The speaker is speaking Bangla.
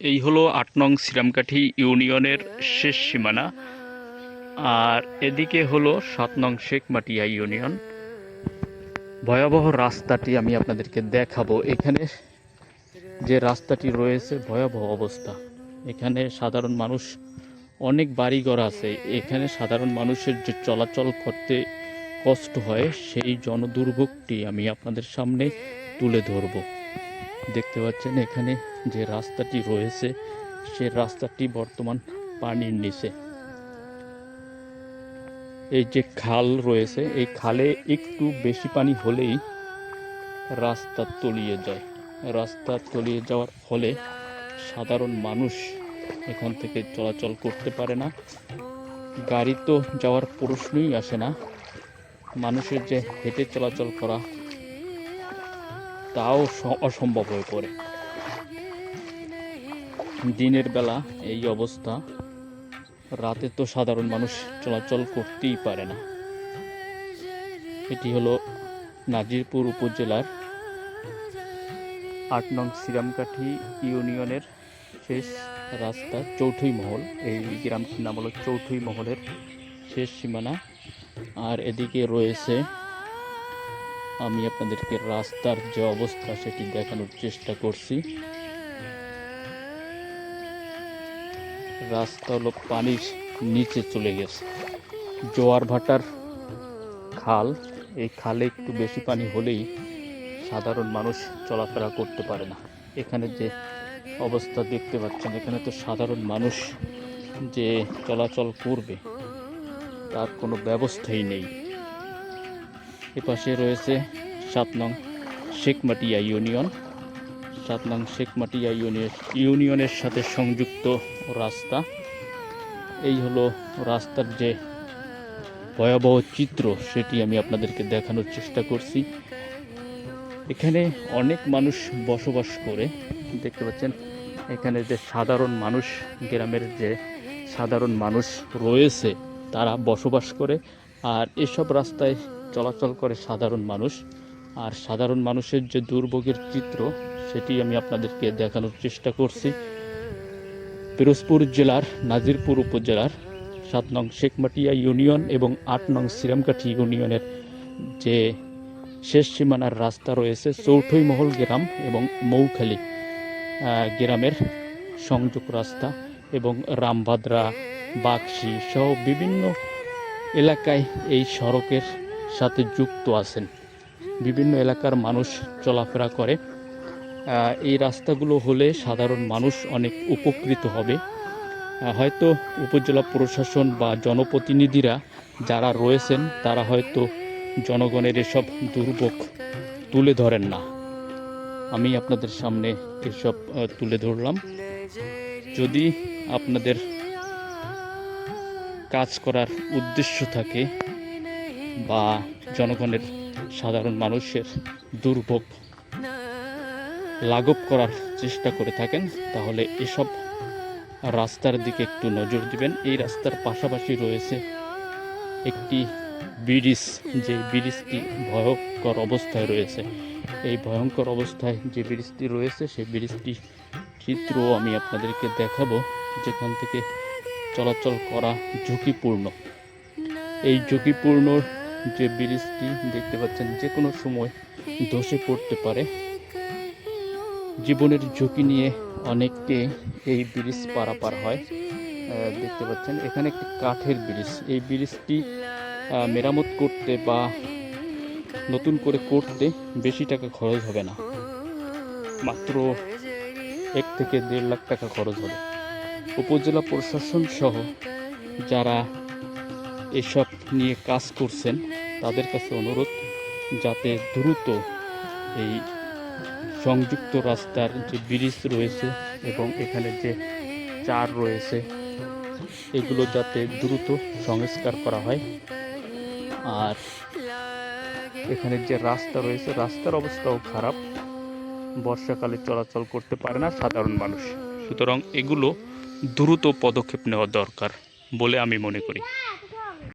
এই হলো আট নং শ্রীরামকাঠি ইউনিয়নের শেষ সীমানা। আর এদিকে হলো সাত নং শেখমাটিয়া ইউনিয়ন। ভয়াবহ রাস্তাটি আমি আপনাদেরকে দেখাবো। এখানে যে রাস্তাটি রয়েছে, ভয়াবহ অবস্থা। এখানে সাধারণ মানুষ, অনেক বাড়িঘর আছে। এখানে সাধারণ মানুষের যে চলাচল করতে কষ্ট হয়, সেই জনদুর্ভোগটি আমি আপনাদের সামনে তুলে ধরবো। দেখতে পাচ্ছেন এখানে যে রাস্তাটি রয়েছে, সে রাস্তাটি বর্তমান পানির নিচে। এই যে খাল রয়েছে, এই খালে একটু বেশি পানি হলেই রাস্তা তলিয়ে যায়। রাস্তা তলিয়ে যাওয়ার ফলে সাধারণ মানুষ এখান থেকে চলাচল করতে পারে না। গাড়ি তো যাওয়ার প্রশ্নই আসে না। মানুষের যে হেঁটে চলাচল করা তাও অসম্ভব হয়ে পড়ে। দিনের বেলা এই অবস্থা, রাতে তো সাধারণ মানুষ চলাচল করতেই পারে না। এটি হলো নাজিরপুর উপজেলার আট নং শ্রীরামকাঠি ইউনিয়নের শেষ রাস্তা, চৌঠুই মহল। এই গ্রামটির নাম হলো চৌঠুই মহলের শেষ সীমানা। আর এদিকে রয়েছে আমি আপনাদেরকে রাস্তার যে অবস্থা সেটি দেখানোর চেষ্টা করছি। রাস্তা হলো পানির নিচে চলে গেছে। জোয়ার ভাটার খাল, এই খালে একটু বেশি পানি হলেই সাধারণ মানুষ চলাফেরা করতে পারে না। এখানে যে অবস্থা দেখতে পাচ্ছেন, এখানে তো সাধারণ মানুষ যে চলাচল করবে, তার কোনো ব্যবস্থাই নেই। এপাশে রয়েছে সাত নং শেখমাটিয়া ইউনিয়ন। সাত নং শেখমাটিয়া ইউনিয়ন, ইউনিয়নের সাথে সংযুক্ত রাস্তা। এই হলো রাস্তার যে ভয়াবহ চিত্র, সেটি আমি আপনাদেরকে দেখানোর চেষ্টা করছি। এখানে অনেক মানুষ বসবাস করে, দেখতে পাচ্ছেন? এখানে যে সাধারণ মানুষ, গ্রামের যে সাধারণ মানুষ রয়েছে, তারা বসবাস করে। আর এসব রাস্তায় চলাচল করে সাধারণ মানুষ। আর সাধারণ মানুষের যে দুর্ভোগের চিত্র, সেটি আমি আপনাদেরকে দেখানোর চেষ্টা করছি। পিরোজপুর জেলার, নাজিরপুর উপজেলার সাত নং শেখমাটিয়া ইউনিয়ন এবং আট নং শ্রীরামকাঠি ইউনিয়নের যে শেষ সীমানার রাস্তা রয়েছে, চৌঠই মহল গ্রাম এবং মৌখালী গ্রামের সংযোগ রাস্তা এবং রামভাদ্রা বাক্সি সহ বিভিন্ন এলাকায় এই সড়কের সাথে যুক্ত আছেন। বিভিন্ন এলাকার মানুষ চলাফেরা করে। এই রাস্তাগুলো হলে সাধারণ মানুষ অনেক উপকৃত হবে। হয়তো উপজেলা প্রশাসন বা জনপ্রতিনিধিরা যারা রয়েছেন, তারা হয়তো জনগণের এসব দুর্ভোগ তুলে ধরেন না। আমি আপনাদের সামনে এসব তুলে ধরলাম। যদি আপনাদের কাজ করার উদ্দেশ্য থাকে বা জনগণের সাধারণ মানুষের দুর্ভোগ লাঘব করার চেষ্টা করে থাকেন, তাহলে এসব রাস্তার দিকে একটু নজর দিবেন। এই রাস্তার পাশাপাশি রয়েছে একটি ব্রিজ, যে ব্রিজটি ভয়ঙ্কর অবস্থায় রয়েছে। এই ভয়ঙ্কর অবস্থায় যে ব্রিজটি রয়েছে সেই ব্রিজটি চিত্র আমি আপনাদেরকে দেখাবো। যেখান থেকে চলাচল করা ঝুঁকিপূর্ণ। এই ঝুঁকিপূর্ণ যে ব্রিজটি দেখতে পাচ্ছেন, যে কোনো সময় ধসে পড়তে পারে। জীবনের ঝুঁকি নিয়ে অনেককে এই ব্রিজ পারাপার হয়। দেখতে পাচ্ছেন, এখানে একটি কাঠের ব্রিজ এই ব্রিজটি মেরামত করতে বা নতুন করে করতে বেশি টাকা খরচ হবে না। মাত্র এক থেকে দেড় লাখ টাকা খরচ হবে। উপজেলা প্রশাসন সহ যারা এসব নিয়ে কাজ করছেন, তাদের কাছে অনুরোধ যাতে দ্রুত এই সংযুক্ত রাস্তার যে ব্রিজ রয়েছে এবং এখানে যে চার রয়েছে, এগুলো যাতে দ্রুত সংস্কার করা হয়। আর এখানে যে রাস্তা রয়েছে, রাস্তার অবস্থাও খারাপ। বর্ষাকালে চলাচল করতে পারে না সাধারণ মানুষ। সুতরাং এগুলো দ্রুত পদক্ষেপ নেওয়া দরকার বলে আমি মনে করি।